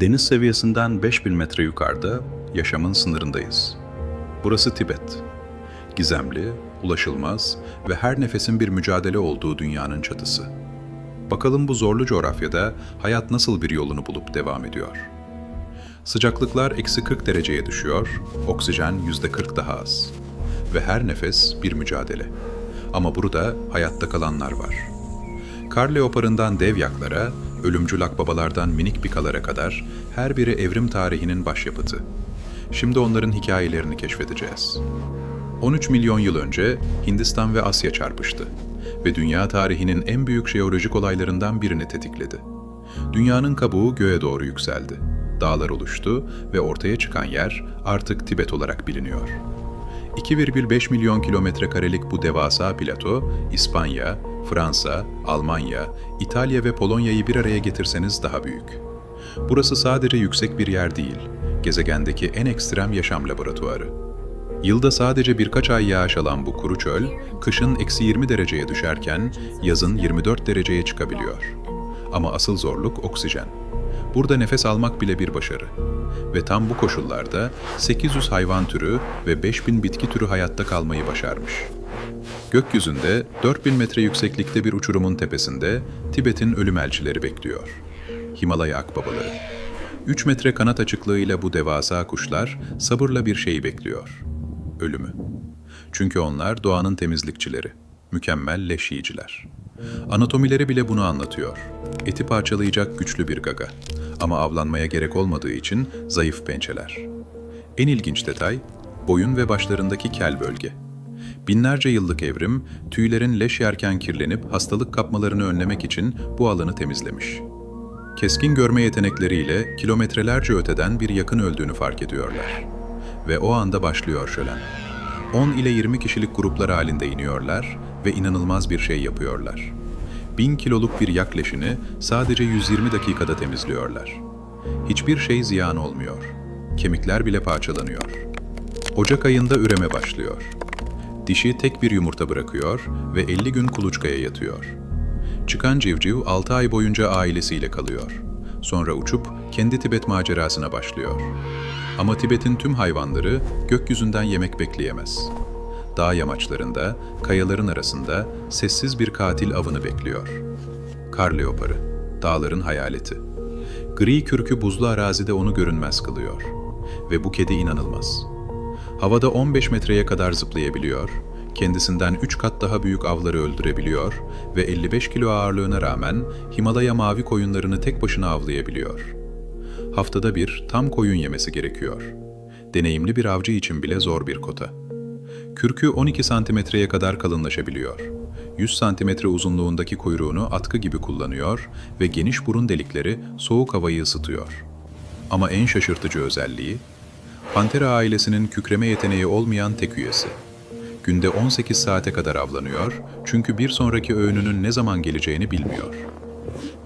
Deniz seviyesinden 5000 metre yukarıda yaşamın sınırındayız. Burası Tibet. Gizemli, ulaşılmaz ve her nefesin bir mücadele olduğu dünyanın çatısı. Bakalım bu zorlu coğrafyada hayat nasıl bir yolunu bulup devam ediyor. Sıcaklıklar eksi 40 dereceye düşüyor, oksijen yüzde 40 daha az. Ve her nefes bir mücadele. Ama burada hayatta kalanlar var. Kar leoparından dev yaklara, ölümcül akbabalardan minik bikalara kadar her biri evrim tarihinin başyapıtı. Şimdi onların hikayelerini keşfedeceğiz. 13 milyon yıl önce Hindistan ve Asya çarpıştı ve dünya tarihinin en büyük jeolojik olaylarından birini tetikledi. Dünyanın kabuğu göğe doğru yükseldi. Dağlar oluştu ve ortaya çıkan yer artık Tibet olarak biliniyor. 2,5 milyon kilometre karelik bu devasa plato, İspanya, Fransa, Almanya, İtalya ve Polonya'yı bir araya getirseniz daha büyük. Burası sadece yüksek bir yer değil, gezegendeki en ekstrem yaşam laboratuvarı. Yılda sadece birkaç ay yağış alan bu kuru çöl, kışın eksi 20 dereceye düşerken yazın 24 dereceye çıkabiliyor. Ama asıl zorluk oksijen. Burada nefes almak bile bir başarı. Ve tam bu koşullarda 800 hayvan türü ve 5000 bitki türü hayatta kalmayı başarmış. Gökyüzünde 4000 metre yükseklikte bir uçurumun tepesinde Tibet'in ölüm elçileri bekliyor. Himalaya akbabaları. 3 metre kanat açıklığıyla bu devasa kuşlar sabırla bir şeyi bekliyor. Ölümü. Çünkü onlar doğanın temizlikçileri, mükemmel leş yiyiciler. Anatomileri bile bunu anlatıyor. Eti parçalayacak güçlü bir gaga. Ama avlanmaya gerek olmadığı için zayıf pençeler. En ilginç detay, boyun ve başlarındaki kel bölge. Binlerce yıllık evrim, tüylerin leş yerken kirlenip hastalık kapmalarını önlemek için bu alanı temizlemiş. Keskin görme yetenekleriyle kilometrelerce öteden bir yakın öldüğünü fark ediyorlar. Ve o anda başlıyor şölen. 10 ile 20 kişilik gruplar halinde iniyorlar ve inanılmaz bir şey yapıyorlar. 1000 kiloluk bir yak leşini sadece 120 dakikada temizliyorlar. Hiçbir şey ziyan olmuyor. Kemikler bile parçalanıyor. Ocak ayında üreme başlıyor. Dişi tek bir yumurta bırakıyor ve 50 gün kuluçkaya yatıyor. Çıkan civciv 6 ay boyunca ailesiyle kalıyor. Sonra uçup kendi Tibet macerasına başlıyor. Ama Tibet'in tüm hayvanları gökyüzünden yemek bekleyemez. Dağ yamaçlarında, kayaların arasında sessiz bir katil avını bekliyor. Kar leoparı, dağların hayaleti. Gri kürkü buzlu arazide onu görünmez kılıyor. Ve bu kedi inanılmaz. Havada 15 metreye kadar zıplayabiliyor, kendisinden 3 kat daha büyük avları öldürebiliyor ve 55 kilo ağırlığına rağmen Himalaya mavi koyunlarını tek başına avlayabiliyor. Haftada bir tam koyun yemesi gerekiyor. Deneyimli bir avcı için bile zor bir kota. Kürkü 12 santimetreye kadar kalınlaşabiliyor. 100 santimetre uzunluğundaki kuyruğunu atkı gibi kullanıyor ve geniş burun delikleri soğuk havayı ısıtıyor. Ama en şaşırtıcı özelliği, Pantera ailesinin kükreme yeteneği olmayan tek üyesi. Günde 18 saate kadar avlanıyor çünkü bir sonraki öğününün ne zaman geleceğini bilmiyor.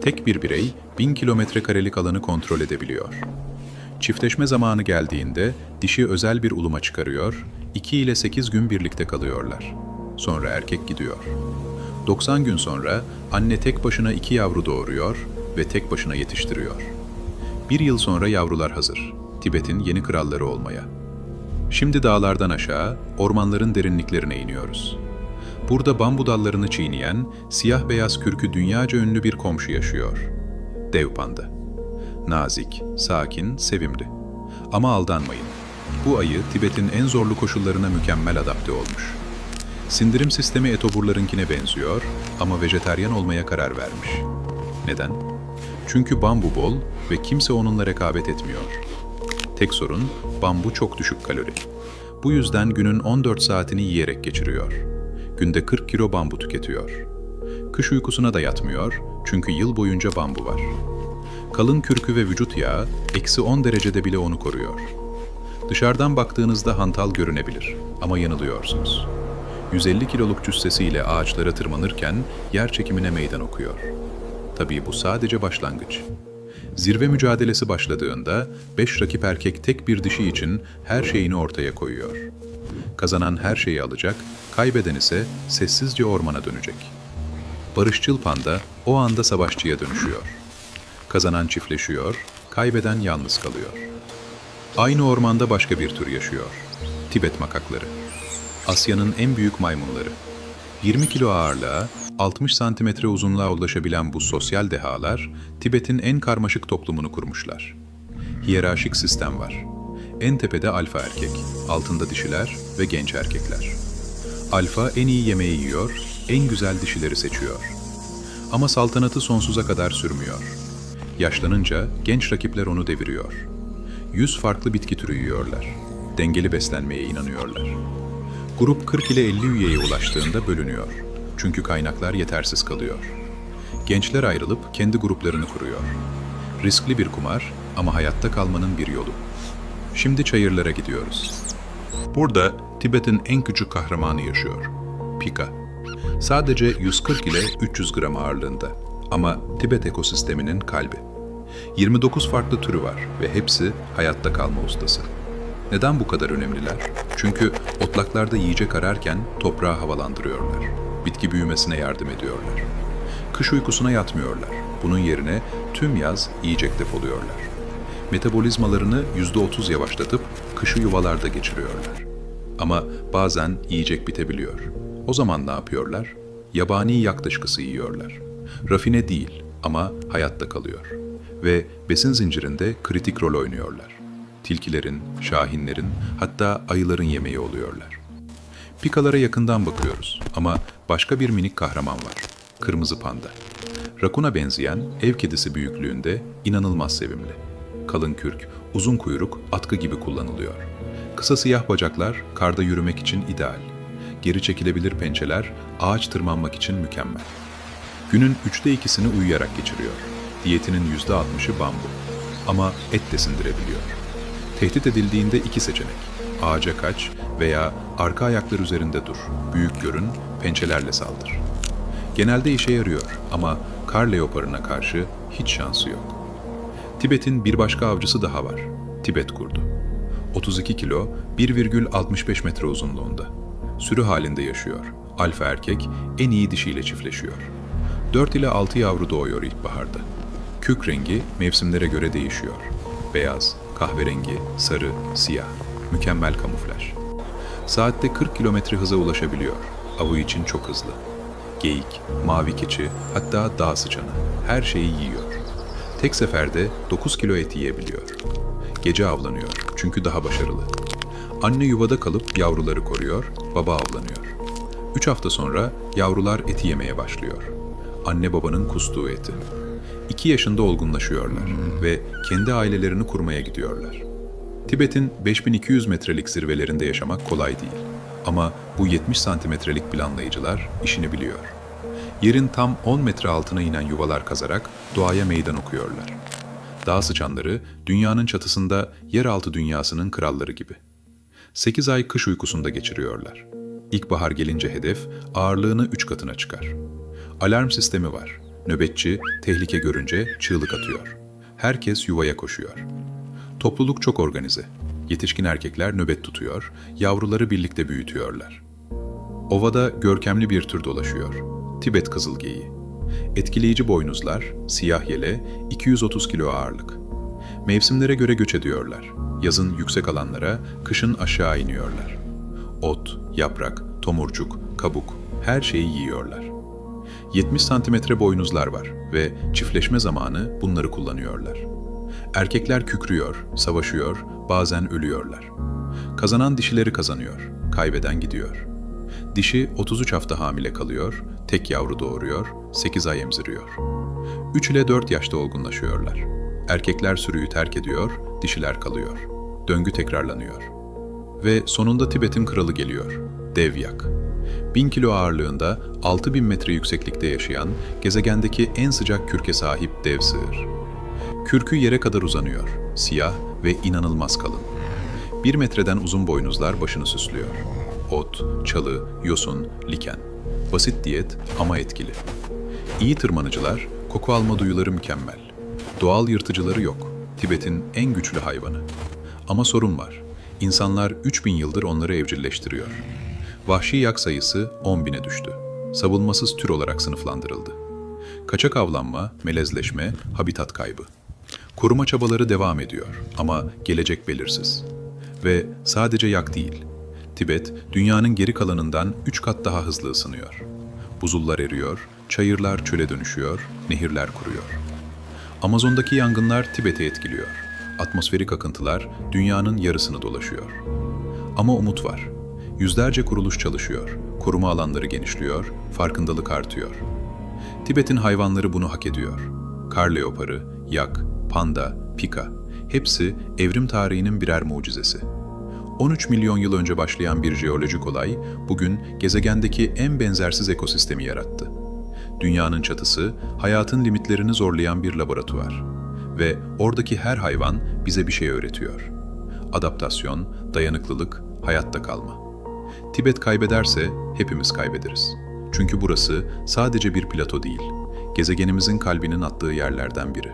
Tek bir birey 1000 kilometre karelik alanı kontrol edebiliyor. Çiftleşme zamanı geldiğinde dişi özel bir uluma çıkarıyor, 2 ile 8 gün birlikte kalıyorlar. Sonra erkek gidiyor. 90 gün sonra anne tek başına iki yavru doğuruyor ve tek başına yetiştiriyor. Bir yıl sonra yavrular hazır. Tibet'in yeni kralları olmaya. Şimdi dağlardan aşağı, ormanların derinliklerine iniyoruz. Burada bambu dallarını çiğneyen, siyah beyaz kürkü dünyaca ünlü bir komşu yaşıyor. Dev panda. Nazik, sakin, sevimli. Ama aldanmayın. Bu ayı Tibet'in en zorlu koşullarına mükemmel adapte olmuş. Sindirim sistemi etoburlarınkine benziyor ama vejeteryan olmaya karar vermiş. Neden? Çünkü bambu bol ve kimse onunla rekabet etmiyor. Tek sorun, bambu çok düşük kalori. Bu yüzden günün 14 saatini yiyerek geçiriyor. Günde 40 kilo bambu tüketiyor. Kış uykusuna da yatmıyor çünkü yıl boyunca bambu var. Kalın kürkü ve vücut yağı eksi 10 derecede bile onu koruyor. Dışarıdan baktığınızda hantal görünebilir ama yanılıyorsunuz. 150 kiloluk cüssesiyle ağaçlara tırmanırken yer çekimine meydan okuyor. Tabii bu sadece başlangıç. Zirve mücadelesi başladığında 5 rakip erkek tek bir dişi için her şeyini ortaya koyuyor. Kazanan her şeyi alacak, kaybeden ise sessizce ormana dönecek. Barışçıl panda o anda savaşçıya dönüşüyor. Kazanan çiftleşiyor, kaybeden yalnız kalıyor. Aynı ormanda başka bir tür yaşıyor. Tibet makakları. Asya'nın en büyük maymunları. 20 kilo ağırlığa, 60 santimetre uzunluğa ulaşabilen bu sosyal dehalar, Tibet'in en karmaşık toplumunu kurmuşlar. Hiyerarşik sistem var. En tepede alfa erkek, altında dişiler ve genç erkekler. Alfa en iyi yemeği yiyor, en güzel dişileri seçiyor. Ama saltanatı sonsuza kadar sürmüyor. Yaşlanınca genç rakipler onu deviriyor. Yüz farklı bitki türü yiyorlar. Dengeli beslenmeye inanıyorlar. Grup 40 ile 50 üyeye ulaştığında bölünüyor. Çünkü kaynaklar yetersiz kalıyor. Gençler ayrılıp kendi gruplarını kuruyor. Riskli bir kumar ama hayatta kalmanın bir yolu. Şimdi çayırlara gidiyoruz. Burada Tibet'in en küçük kahramanı yaşıyor. Pika. Sadece 140 ile 300 gram ağırlığında ama Tibet ekosisteminin kalbi. 29 farklı türü var ve hepsi hayatta kalma ustası. Neden bu kadar önemliler? Çünkü otlaklarda yiyecek ararken toprağı havalandırıyorlar. Bitki büyümesine yardım ediyorlar. Kış uykusuna yatmıyorlar. Bunun yerine tüm yaz yiyecek depoluyorlar. Metabolizmalarını %30 yavaşlatıp kışı yuvalarda geçiriyorlar. Ama bazen yiyecek bitebiliyor. O zaman ne yapıyorlar? Yabani yak yiyorlar. Rafine değil ama hayatta kalıyor. Ve besin zincirinde kritik rol oynuyorlar. Tilkilerin, şahinlerin, hatta ayıların yemeği oluyorlar. Pikalara yakından bakıyoruz ama başka bir minik kahraman var. Kırmızı panda. Rakuna benzeyen ev kedisi büyüklüğünde inanılmaz sevimli. Kalın kürk, uzun kuyruk atkı gibi kullanılıyor. Kısa siyah bacaklar karda yürümek için ideal. Geri çekilebilir pençeler ağaç tırmanmak için mükemmel. Günün üçte ikisini uyuyarak geçiriyor. Diyetinin yüzde altmışı bambu. Ama et de sindirebiliyor. Tehdit edildiğinde iki seçenek. Ağaca kaç veya arka ayaklar üzerinde dur. Büyük görün, pençelerle saldır. Genelde işe yarıyor ama kar leoparına karşı hiç şansı yok. Tibet'in bir başka avcısı daha var. Tibet kurdu. 32 kilo, 1,65 metre uzunluğunda. Sürü halinde yaşıyor. Alfa erkek en iyi dişiyle çiftleşiyor. 4 ile 6 yavru doğuyor ilkbaharda. Kük rengi mevsimlere göre değişiyor. Beyaz, kahverengi, sarı, siyah. Mükemmel kamuflaj. Saatte 40 kilometre hıza ulaşabiliyor. Avı için çok hızlı. Geyik, mavi keçi, hatta dağ sıçanı. Her şeyi yiyor. Tek seferde 9 kilo et yiyebiliyor. Gece avlanıyor çünkü daha başarılı. Anne yuvada kalıp yavruları koruyor, baba avlanıyor. 3 hafta sonra yavrular eti yemeye başlıyor. Anne babanın kustuğu eti. 2 yaşında olgunlaşıyorlar ve kendi ailelerini kurmaya gidiyorlar. Tibet'in 5200 metrelik zirvelerinde yaşamak kolay değil. Ama bu 70 santimetrelik planlayıcılar işini biliyor. Yerin tam 10 metre altına inen yuvalar kazarak doğaya meydan okuyorlar. Dağ sıçanları dünyanın çatısında yeraltı dünyasının kralları gibi. 8 ay kış uykusunda geçiriyorlar. İlkbahar gelince hedef ağırlığını 3 katına çıkar. Alarm sistemi var. Nöbetçi tehlike görünce çığlık atıyor. Herkes yuvaya koşuyor. Topluluk çok organize. Yetişkin erkekler nöbet tutuyor, yavruları birlikte büyütüyorlar. Ovada görkemli bir tür dolaşıyor. Tibet kızılgeyi. Etkileyici boynuzlar, siyah yele, 230 kilo ağırlık. Mevsimlere göre göç ediyorlar. Yazın yüksek alanlara, kışın aşağı iniyorlar. Ot, yaprak, tomurcuk, kabuk, her şeyi yiyorlar. 70 santimetre boynuzlar var ve çiftleşme zamanı bunları kullanıyorlar. Erkekler kükrüyor, savaşıyor, bazen ölüyorlar. Kazanan dişileri kazanıyor, kaybeden gidiyor. Dişi 33 hafta hamile kalıyor, tek yavru doğuruyor, 8 ay emziriyor. 3 ile 4 yaşta olgunlaşıyorlar. Erkekler sürüyü terk ediyor, dişiler kalıyor. Döngü tekrarlanıyor. Ve sonunda Tibet'in kralı geliyor, Dev Yak. 1000 kilo ağırlığında 6000 metre yükseklikte yaşayan, gezegendeki en sıcak kürke sahip dev sığır. Kürkü yere kadar uzanıyor, siyah ve inanılmaz kalın. Bir metreden uzun boynuzlar başını süslüyor. Ot, çalı, yosun, liken. Basit diyet ama etkili. İyi tırmanıcılar, koku alma duyuları mükemmel. Doğal yırtıcıları yok. Tibet'in en güçlü hayvanı. Ama sorun var. İnsanlar 3000 yıldır onları evcilleştiriyor. Vahşi yak sayısı 10 bine düştü. Savunmasız tür olarak sınıflandırıldı. Kaçak avlanma, melezleşme, habitat kaybı. Koruma çabaları devam ediyor ama gelecek belirsiz. Ve sadece yak değil. Tibet, dünyanın geri kalanından 3 kat daha hızlı ısınıyor. Buzullar eriyor, çayırlar çöle dönüşüyor, nehirler kuruyor. Amazon'daki yangınlar Tibet'i etkiliyor. Atmosferik akıntılar dünyanın yarısını dolaşıyor. Ama umut var. Yüzlerce kuruluş çalışıyor, koruma alanları genişliyor, farkındalık artıyor. Tibet'in hayvanları bunu hak ediyor. Kar leoparı, yak, panda, pika, hepsi evrim tarihinin birer mucizesi. 13 milyon yıl önce başlayan bir jeolojik olay, bugün gezegendeki en benzersiz ekosistemi yarattı. Dünyanın çatısı, hayatın limitlerini zorlayan bir laboratuvar. Ve oradaki her hayvan bize bir şey öğretiyor. Adaptasyon, dayanıklılık, hayatta kalma. Tibet kaybederse hepimiz kaybederiz. Çünkü burası sadece bir plato değil, gezegenimizin kalbinin attığı yerlerden biri.